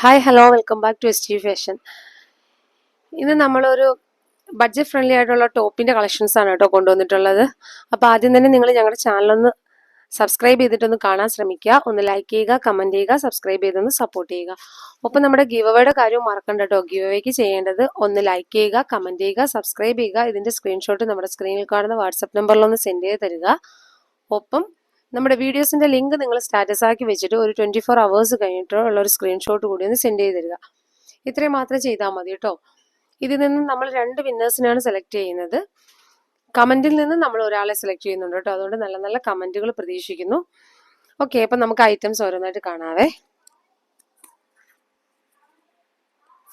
Hi hello welcome back to S T fashion ഇന്ന് നമ്മളൊരു budget friendly ആയിട്ടുള്ള ടോപ്പിന്റെ കളക്ഷൻസ് ആണ് കേട്ടോ കൊണ്ടുവന്നിട്ടുള്ളത്. അപ്പോൾ ആദ്യം തന്നെ നിങ്ങൾ ഞങ്ങളുടെ ചാനലൊന്ന് സബ്സ്ക്രൈബ് ചെയ്തിട്ടൊന്ന് കാണാൻ ശ്രമിക്കുക. ഒന്ന് ലൈക്ക് ചെയ്യുക കമന്റ് ചെയ്യുക സബ്സ്ക്രൈബ് ചെയ്തൊന്ന് സപ്പോർട്ട് ചെയ്യുക. ഒപ്പം നമ്മുടെ ഗിവ് അവയുടെ കാര്യവും മറക്കണ്ട കേട്ടോ. ഗിവ് അവേക്ക് ചെയ്യേണ്ടത് ഒന്ന് ലൈക്ക് ചെയ്യുക കമന്റ് ചെയ്യുക സബ്സ്ക്രൈബ് ചെയ്യുക. ഇതിന്റെ സ്ക്രീൻഷോട്ട് നമ്മുടെ സ്ക്രീനിൽ കാണുന്ന വാട്സപ്പ് നമ്പറിലൊന്ന് സെൻഡ് ചെയ്ത് തരിക. ഒപ്പം നമ്മുടെ വീഡിയോസിന്റെ ലിങ്ക് നിങ്ങൾ സ്റ്റാറ്റസ് ആക്കി വെച്ചിട്ട് ഒരു ട്വന്റി ഫോർ അവേഴ്സ് കഴിഞ്ഞിട്ടോ ഉള്ള ഒരു സ്ക്രീൻഷോട്ട് കൂടി ഒന്ന് സെൻഡ് ചെയ്ത് തരിക. ഇത്രയും മാത്രം ചെയ്താൽ മതി കേട്ടോ ഇതിൽ നിന്ന് നമ്മൾ രണ്ട് വിന്നേഴ്സിനാണ് സെലക്ട് ചെയ്യുന്നത്. കമന്റിൽ നിന്ന് നമ്മൾ ഒരാളെ സെലക്ട് ചെയ്യുന്നുണ്ട് കേട്ടോ അതുകൊണ്ട് നല്ല നല്ല കമന്റുകൾ പ്രതീക്ഷിക്കുന്നു. ഓക്കെ അപ്പം നമുക്ക് ഐറ്റംസ് ഓരോന്നായിട്ട് കാണാവേ.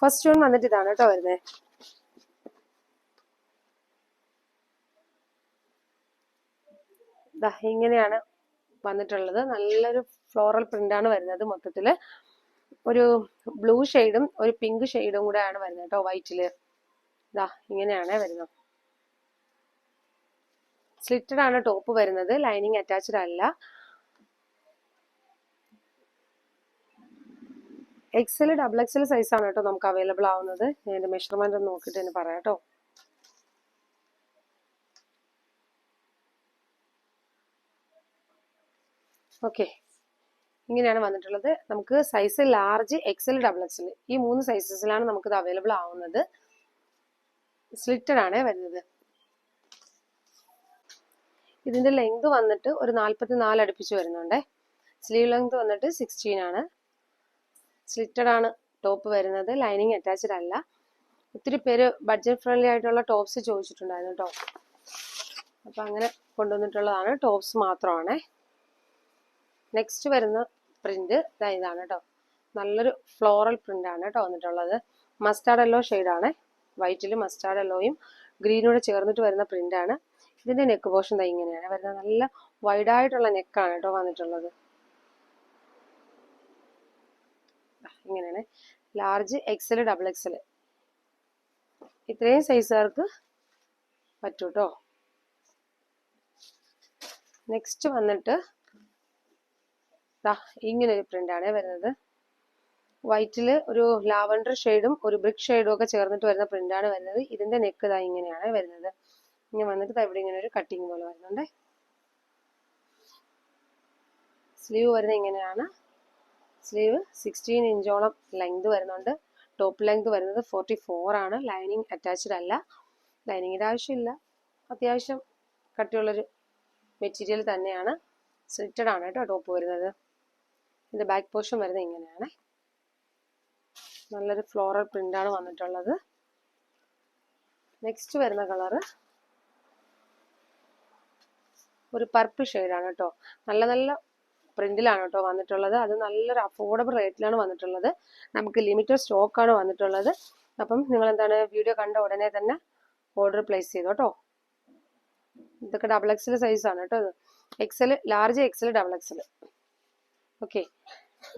ഫസ്റ്റ് വൺ വന്നിട്ട് ഇതാണ് കേട്ടോ വരുന്നത് ഇങ്ങനെയാണ് വന്നിട്ടുള്ളത്. നല്ലൊരു ഫ്ലോറൽ പ്രിന്റ് ആണ് വരുന്നത് മൊത്തത്തിൽ ഒരു ബ്ലൂ ഷെയ്ഡും ഒരു പിങ്ക് ഷെയ്ഡും കൂടെ ആണ് വരുന്നത് കേട്ടോ വൈറ്റിൽ ഇതാ ഇങ്ങനെയാണ് വരുന്നത്. സ്ലിറ്റഡ് ആണ് ടോപ്പ് വരുന്നത്. ലൈനിങ് അറ്റാച്ച്ഡ് അല്ല. എക്സൽ ഡബിൾ എക്സൽ സൈസ് ആണ് കേട്ടോ നമുക്ക് അവൈലബിൾ ആവുന്നത്. ഞാൻ മെഷർമെന്റ് ഒന്ന് നോക്കിയിട്ട് തന്നെ പറയാം കേട്ടോ ഓക്കെ. ഇങ്ങനെയാണ് വന്നിട്ടുള്ളത്. നമുക്ക് size large XL double XL ഈ മൂന്ന് സൈസസിലാണ് നമുക്കിത് അവൈലബിൾ ആവുന്നത്. സ്ലിറ്റഡ് ആണ് വരുന്നത്. ഇതിന്റെ ലെങ്ത് വന്നിട്ട് ഒരു നാൽപ്പത്തി നാല് അടുപ്പിച്ച് വരുന്നുണ്ട്. സ്ലീവ് ലെങ്ത് വന്നിട്ട് സിക്സ്റ്റീൻ ആണ്. സ്ലിറ്റഡ് ആണ് ടോപ്പ് വരുന്നത്. ലൈനിങ് അറ്റാച്ച്ഡ് അല്ല. ഒത്തിരി പേര് ബഡ്ജറ്റ് ഫ്രണ്ട്ലി ആയിട്ടുള്ള ടോപ്സ് ചോദിച്ചിട്ടുണ്ടായിരുന്നു കേട്ടോ അപ്പൊ അങ്ങനെ കൊണ്ടുവന്നിട്ടുള്ളതാണ് ടോപ്സ് മാത്രമാണേ. നെക്സ്റ്റ് വരുന്ന പ്രിന്റ് ഇതാണ് കേട്ടോ നല്ലൊരു ഫ്ലോറൽ പ്രിന്റ് ആണ് കേട്ടോ വന്നിട്ടുള്ളത്. മസ്റ്റാർഡ് എല്ലോ ആണ്. വൈറ്റിൽ മസ്റ്റാർഡ് എല്ലോയും ഗ്രീനൂടെ ചേർന്നിട്ട് വരുന്ന പ്രിന്റ് ആണ്. ഇതിന്റെ നെക്ക് പോർഷൻ ദാ ഇങ്ങനെയാണ് വരുന്നത്. നല്ല വൈഡായിട്ടുള്ള നെക്കാണ് കേട്ടോ വന്നിട്ടുള്ളത്. ഇങ്ങനെയാണ്. ലാർജ് എക്സൽ ഡബിൾ എക്സൽ ഇത്രയും സൈസുകാർക്ക് പറ്റൂട്ടോ നെക്സ്റ്റ് വന്നിട്ട് ദാ ഇങ്ങനെ ഒരു പ്രിന്റാണ് വരുന്നത്. വൈറ്റിൽ ഒരു ലാവണ്ടർ ഷെയ്ഡും ഒരു ബ്രിക്ക് ഷെയ്ഡും ഒക്കെ ചേർന്നിട്ട് വരുന്ന പ്രിന്റാണ് വരുന്നത്. ഇതിന്റെ നെക്ക് ദാ ഇങ്ങനെയാണ് വരുന്നത്. ഇങ്ങനെ വന്നിട്ട് ദാ ഇവിടെ ഇങ്ങനെ ഒരു കട്ടിങ് പോലെ വരുന്നുണ്ട്. സ്ലീവ് വരുന്നത് ഇങ്ങനെയാണ്. സ്ലീവ് സിക്സ്റ്റീൻ ഇഞ്ചോളം ലെങ്ത് വരുന്നുണ്ട്. ടോപ്പ് ലെങ്ത് വരുന്നത് ഫോർട്ടി ഫോർ ആണ്. ലൈനിങ് അറ്റാച്ച്ഡ് അല്ല. ലൈനിങ്ങിന്റെ ആവശ്യമില്ല. അത്യാവശ്യം കട്ടിയുള്ളൊരു മെറ്റീരിയൽ തന്നെയാണ്. സ്ലിറ്റഡ് ആണ് കേട്ടോ ടോപ്പ് വരുന്നത്. ഇതിന്റെ ബാക്ക് പോർഷൻ വരുന്നത് ഇങ്ങനെയാണ്. നല്ലൊരു ഫ്ലോറൽ പ്രിന്റ് ആണ് വന്നിട്ടുള്ളത്. നെക്സ്റ്റ് വരുന്ന കളറ് ഒരു പർപ്പിൾ ആണ് കേട്ടോ. നല്ല നല്ല പ്രിന്റിലാണ് കേട്ടോ വന്നിട്ടുള്ളത്. അത് നല്ലൊരു അഫോർഡബിൾ റേറ്റിലാണ് വന്നിട്ടുള്ളത്. നമുക്ക് ലിമിറ്റഡ് സ്റ്റോക്ക് ആണ് വന്നിട്ടുള്ളത്. അപ്പം നിങ്ങൾ എന്താണ് വീഡിയോ കണ്ട ഉടനെ തന്നെ ഓർഡർ പ്ലേസ് ചെയ്തു കേട്ടോ. ഇതൊക്കെ ഡബിൾ എക്സൽ സൈസ് ആണ് കേട്ടോ ഇത്. XL large XL double XL okay.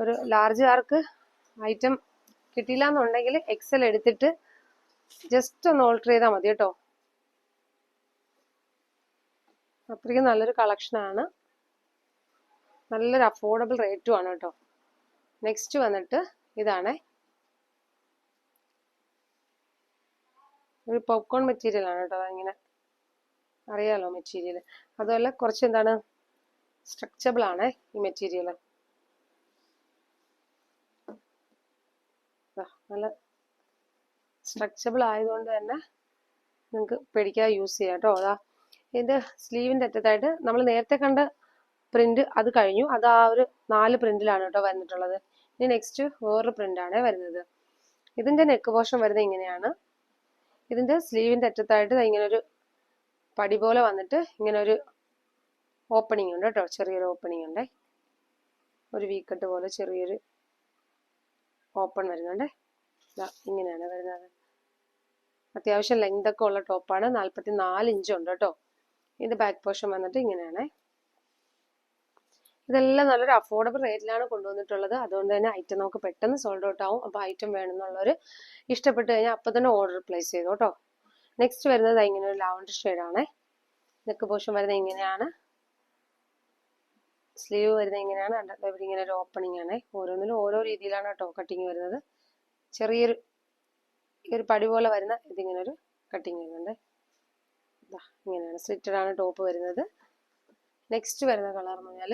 ഒരു ലാർജ് ആർക്ക് ഐറ്റം കിട്ടിയില്ല എന്നുണ്ടെങ്കിൽ എക്സൽ എടുത്തിട്ട് ജസ്റ്റ് ഒന്ന് ഓൾട്ടർ ചെയ്താൽ മതി കേട്ടോ. അത്രയ്ക്ക് നല്ലൊരു കളക്ഷനാണ് നല്ലൊരു അഫോർഡബിൾ റേറ്റും ആണ് കേട്ടോ. നെക്സ്റ്റ് വന്നിട്ട് ഇതാണ്. ഒരു പോപ്കോൺ മെറ്റീരിയൽ ആണ് കേട്ടോ ഇങ്ങനെ അറിയാലോ മെറ്റീരിയൽ അതുപോലെ കുറച്ച് എന്താണ് സ്ട്രക്ചബിൾ ആണ് ഈ മെറ്റീരിയൽ നല്ല സ്ട്രക്ചബിൾ ആയതുകൊണ്ട് തന്നെ നിങ്ങൾക്ക് പേടിക്കാതെ യൂസ് ചെയ്യാം കേട്ടോ. അതാ ഇതിന്റെ സ്ലീവിന്റെ അറ്റത്തായിട്ട് നമ്മൾ നേരത്തെ കണ്ട പ്രിന്റ് അത് കഴിഞ്ഞു. അത് ആ ഒരു നാല് പ്രിന്റിലാണ് കേട്ടോ വന്നിട്ടുള്ളത്. ഇനി നെക്സ്റ്റ് വേറൊരു പ്രിന്റാണ് വരുന്നത്. ഇതിന്റെ നെക്ക് പോർഷൻ വരുന്നത് ഇങ്ങനെയാണ്. ഇതിന്റെ സ്ലീവിന്റെ അറ്റത്തായിട്ട് ഇങ്ങനെ ഒരു പടി പോലെ വന്നിട്ട് ഇങ്ങനെ ഒരു ഓപ്പണിംഗ് ഉണ്ട് കേട്ടോ. ചെറിയൊരു ഓപ്പണിംഗ് ഉണ്ട്. ഒരു വീക്കട്ട് പോലെ ചെറിയൊരു ഓപ്പൺ വരുന്നുണ്ട്. ഇങ്ങനെയാണ് വരുന്നത്. അത്യാവശ്യം ലെങ്ത് ഒക്കെ ഉള്ള ടോപ്പാണ് നാൽപ്പത്തി നാല് ഇഞ്ച് ഉണ്ട് കേട്ടോ. ഇത് ബാക്ക് പോർഷൻ വന്നിട്ട് ഇങ്ങനെയാണ്. ഇതെല്ലാം നല്ലൊരു അഫോർഡബിൾ റേറ്റിലാണ് കൊണ്ടുവന്നിട്ടുള്ളത്. അതുകൊണ്ട് തന്നെ ഐറ്റം നമുക്ക് പെട്ടെന്ന് സോൾഡ് ഔട്ട് ആവും. അപ്പോൾ ഐറ്റം വേണമെന്നുള്ളവർ ഇഷ്ടപ്പെട്ട് കഴിഞ്ഞാൽ അപ്പം തന്നെ ഓർഡർ പ്ലേസ് ചെയ്തു കേട്ടോ. നെക്സ്റ്റ് വരുന്നത് ഇങ്ങനെ ഒരു ലാവൻഡർ ഷെയ്ഡാണ് നെക്ക് പോർഷൻ വരുന്നത് ഇങ്ങനെയാണ്. സ്ലീവ് വരുന്നത് ഇങ്ങനെയാണ് ഇവിടെ ഇങ്ങനെ ഒരു ഓപ്പണിംഗ് ആണ്. ഓരോന്നിലും ഓരോ രീതിയിലാണ് കേട്ടോ കട്ടിങ് വരുന്നത്. ചെറിയൊരു ഈ ഒരു പടി പോലെ വരുന്ന ഇതിങ്ങനെ ഒരു കട്ടിങ് വരുന്നുണ്ട്. ഇങ്ങനെയാണ് സ്ലിറ്റഡ് ആണ് ടോപ്പ് വരുന്നത്. നെക്സ്റ്റ് വരുന്ന കളർ എന്ന് പറഞ്ഞാൽ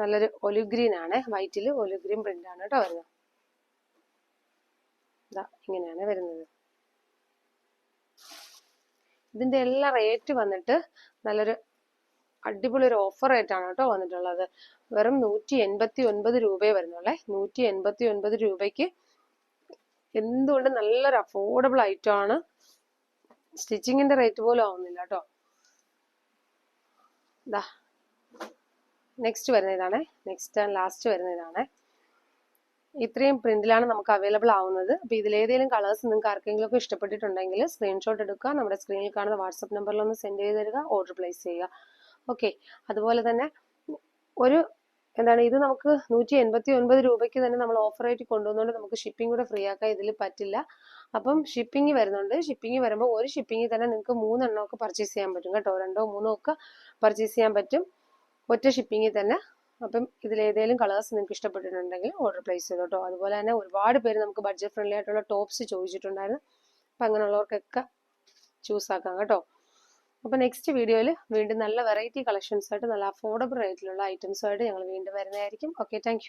നല്ലൊരു ഒലിവ് ഗ്രീൻ ആണ്. വൈറ്റിൽ ഒലിവ് ഗ്രീൻ പ്രിന്റ് ആണ് കേട്ടോ വരുന്നത്. ഇതാ ഇങ്ങനെയാണ് വരുന്നത്. ഇതിന്റെ എല്ലാ റേറ്റ് വന്നിട്ട് നല്ലൊരു അടിപൊളി ഒരു ഓഫർ റേറ്റാണ് കേട്ടോ വന്നിട്ടുള്ളത്. വെറും നൂറ്റി എൺപത്തി ഒൻപത് രൂപയെ വരുന്നുള്ളേ. നൂറ്റി എൺപത്തി ഒൻപത് രൂപയ്ക്ക് എന്തുകൊണ്ട് നല്ലൊരു അഫോർഡബിൾ ഐറ്റം ആണ്. സ്റ്റിച്ചിങ്ങിന്റെ റേറ്റ് പോലും ആവുന്നില്ല കേട്ടോ. ഇതാ നെക്സ്റ്റ് വരുന്ന ഇതാണ് നെക്സ്റ്റ് ആൻഡ് ലാസ്റ്റ് വരുന്ന ഇതാണ് ഇത്രയും പ്രിന്റിലാണ് നമുക്ക് അവൈലബിൾ ആവുന്നത്. അപ്പോൾ ഇതിലേതെങ്കിലും കളേഴ്സ് നിങ്ങൾക്ക് ആർക്കെങ്കിലും ഒക്കെ ഇഷ്ടപ്പെട്ടിട്ടുണ്ടെങ്കിൽ സ്ക്രീൻഷോട്ട് എടുക്കുക. നമ്മുടെ സ്ക്രീനിൽ കാണുന്ന വാട്സപ്പ് നമ്പറിൽ ഒന്ന് സെൻഡ് ചെയ്ത് തരിക. ഓർഡർ പ്ലേസ് ചെയ്യുക. ഓക്കെ അതുപോലെ തന്നെ ഒരു എന്താണ് ഇത് നമുക്ക് നൂറ്റി എൺപത്തി ഒൻപത് രൂപയ്ക്ക് തന്നെ നമ്മൾ ഓഫറായിട്ട് കൊണ്ടുവന്നുകൊണ്ട് നമുക്ക് ഷിപ്പിംഗ് കൂടെ ഫ്രീ ആക്കാൻ ഇതിൽ പറ്റില്ല. അപ്പം ഷിപ്പിംഗ് വരുന്നുണ്ട്. ഷിപ്പിംഗ് വരുമ്പോൾ ഒരു ഷിപ്പിംഗിൽ തന്നെ നിങ്ങൾക്ക് മൂന്നെണ്ണം ഒക്കെ പർച്ചേസ് ചെയ്യാൻ പറ്റും കേട്ടോ. രണ്ടോ മൂന്നോ ഒക്കെ പർച്ചേസ് ചെയ്യാൻ പറ്റും. ഒറ്റ ഷിപ്പിംഗിൽ തന്നെ. അപ്പം ഇതിലേതെങ്കിലും കളേഴ്സ് നിങ്ങൾക്ക് ഇഷ്ടപ്പെട്ടിട്ടുണ്ടെങ്കിൽ ഓർഡർ പ്ലേസ് ചെയ്തു കേട്ടോ. അതുപോലെ തന്നെ ഒരുപാട് പേര് നമുക്ക് ബഡ്ജറ്റ് ഫ്രണ്ട്ലി ആയിട്ടുള്ള ടോപ്സ് ചോദിച്ചിട്ടുണ്ടായിരുന്നു. അപ്പം അങ്ങനെയുള്ളവർക്കൊക്കെ ചൂസ് ആക്കാം കേട്ടോ. അപ്പോൾ നെക്സ്റ്റ് വീഡിയോയിൽ വീണ്ടും നല്ല വെറൈറ്റി കളക്ഷൻസ് ആയിട്ട് നല്ല അഫോർഡബിൾ റേറ്റിലുള്ള ഐറ്റംസുമായിട്ട് ഞങ്ങൾ വീണ്ടും വരുന്നതായിരിക്കും. Okay thank